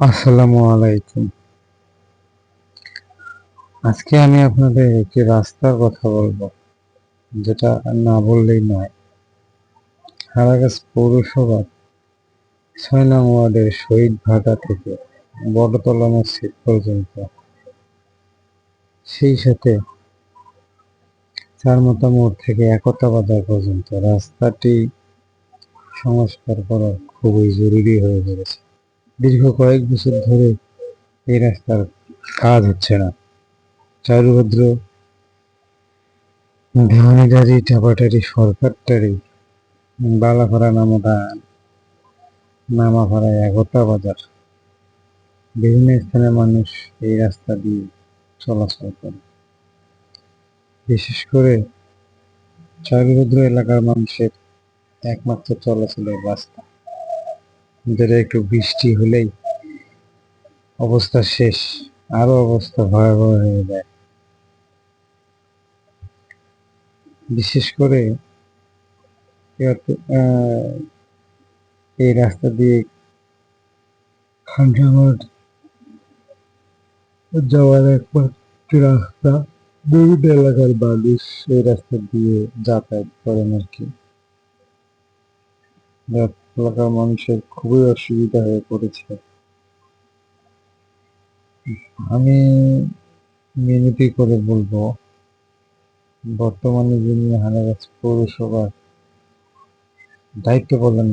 আসসালামু আলাইকুম। আজকে আমি আপনাদের একটি রাস্তার কথা বলব, যেটা না বললেই নয়। হারাগাছ পৌরসভার ছয় নং ওয়ার্ডের শহীদ ভাটা থেকে বড়তলা মসজিদ পর্যন্ত। সেই সাথে চারমাথা মোড় থেকে একতা বাজার পর্যন্ত রাস্তাটি সংস্কার করা খুবই জরুরি হয়ে পড়েছে। দীর্ঘ কয়েক বছর ধরে এই রাস্তার কাজ হচ্ছে না। চারুভদ্র দেওয়ানিদারি টাপাটারি সরকারটারি, বালাপাড়া নামোদা নামাপাড়া একতা বাজার। বিভিন্ন স্থানে মানুষ এই রাস্তা দিয়ে চলাচল করে। বিশেষ করে চারুভদ্র এলাকার মানুষের একমাত্র চলাচলের রাস্তা। যেটা একটু বৃষ্টি হলেই অবস্থা শেষ, আরও অবস্থা ভয়াবহ হয়ে যায়। বিশেষ করে এই রাস্তা দিয়ে খানসাগর যাওয়ার একমাত্র রাস্তা বিভিন্ন এলাকার মানুষ এই রাস্তা দিয়ে যাতায়াত করেন আর কি। এলাকার মানুষের খুবই অসুবিধা হয়ে পড়েছে। আমি মিনতি করে বলব, বর্তমানে যিনি হানাগাছ পৌরসভার দায়িত্ব পালন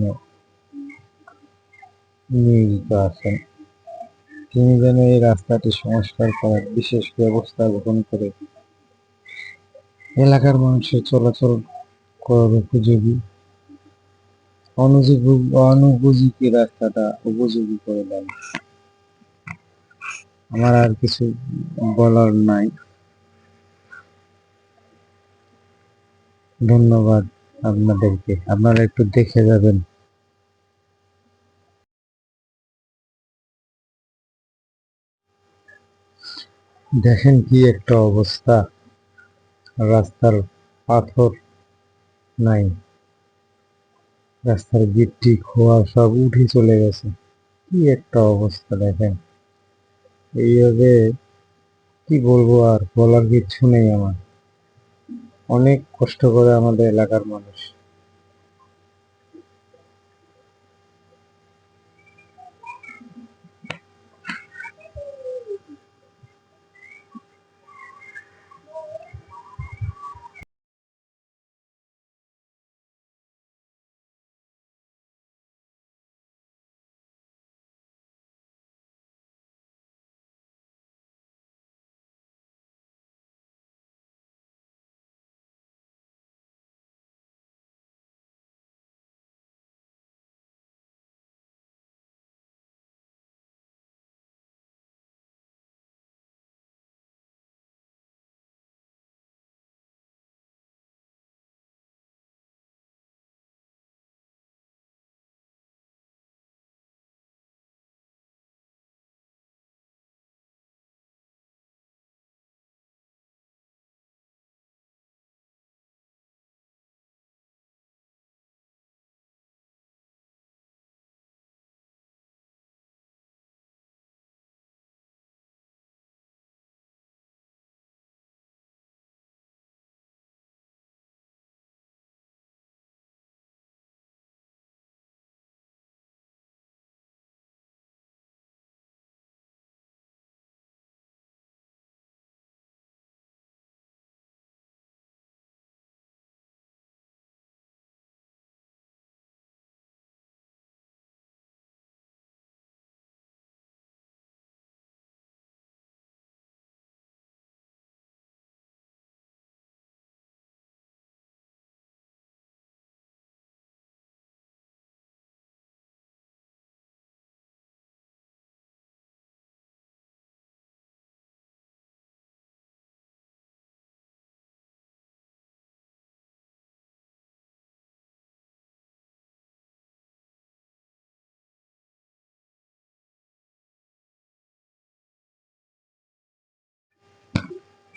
নিয়োজিত আছেন, তিনি যেন এই রাস্তাটি সংস্কার করার বিশেষ ব্যবস্থা গ্রহণ করে। এলাকার মানুষের চলাচল করার উপযোগী। অনুপযোগী রাস্তাটা উপযোগী করে দেন আমার আর কিছু বলার নাই। ধন্যবাদ আপনাদেরকে। আপনারা একটু দেখে যাবেন। দেখেন কি একটা অবস্থা। রাস্তার পাথর নাই। রাস্তার গিট্টি খোয়া সব উঠে চলে গেছে। কি একটা অবস্থা দেখেন। এইভাবে কি বলব আর বলার কিচ্ছু নেই আমার। অনেক কষ্ট করে আমাদের এলাকার মানুষ।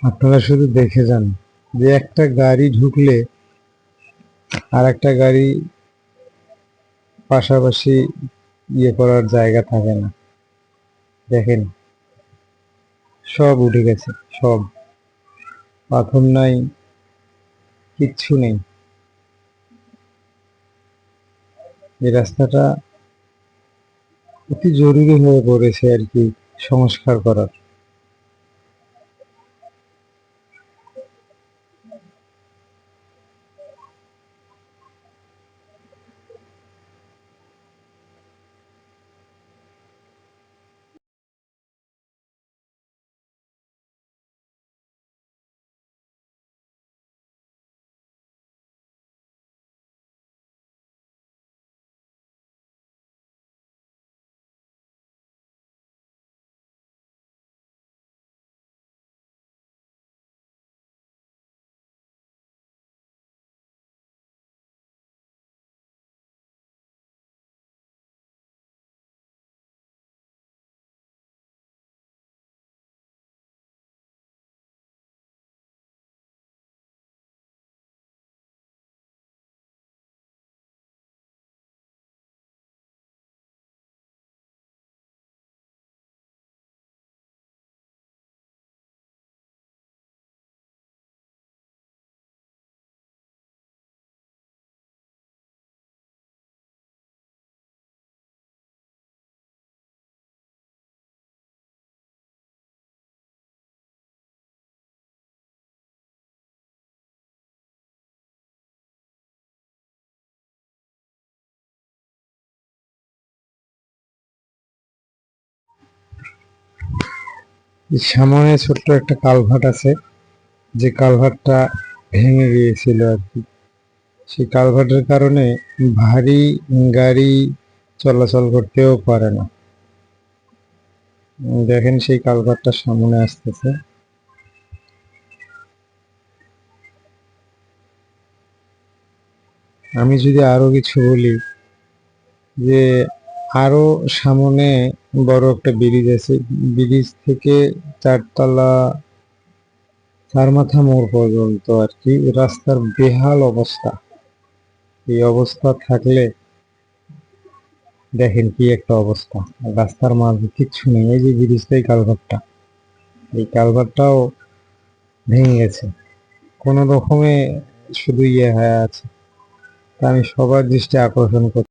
আপনারা শুধু দেখে যান যে একটা গাড়ি ঢুকলে আর একটা গাড়ি পাশাপাশি ইয়ে করার জায়গা থাকে না। দেখেন, সব উঠে গেছে, সব। পাথর নাই, কিচ্ছু নেই। এই রাস্তাটা অতি জরুরি হয়ে পড়েছে আর কি সংস্কার করার। সামনে ছোট্ট একটা কালভার্ট আছে। যে কালভার্টটা ভেঙে গিয়েছিল আর কি। সেই কালভার্টের কারণে ভারী গাড়ি চলাচল করতেও পারে না। দেখেন সেই কালভার্টটা সামনে আসতেছে। আমি যদি আরও কিছু বলি, যে আরও সামনে বড় একটা ব্রিজ আছে। ব্রিজ থেকে চারতলা চার মাথা মোড় পর্যন্ত আর কি, রাস্তার বেহাল অবস্থা। এই অবস্থা থাকলে দেখেন কি একটা অবস্থা। রাস্তার মাঝে কিচ্ছু নেই, এই যে ব্রিজটা এই কালভারটা এই কালভারটাও ভেঙে গেছে। কোনো রকমে শুধু ইয়ে হয়ে আছে। আমি সবার দৃষ্টি আকর্ষণ করছি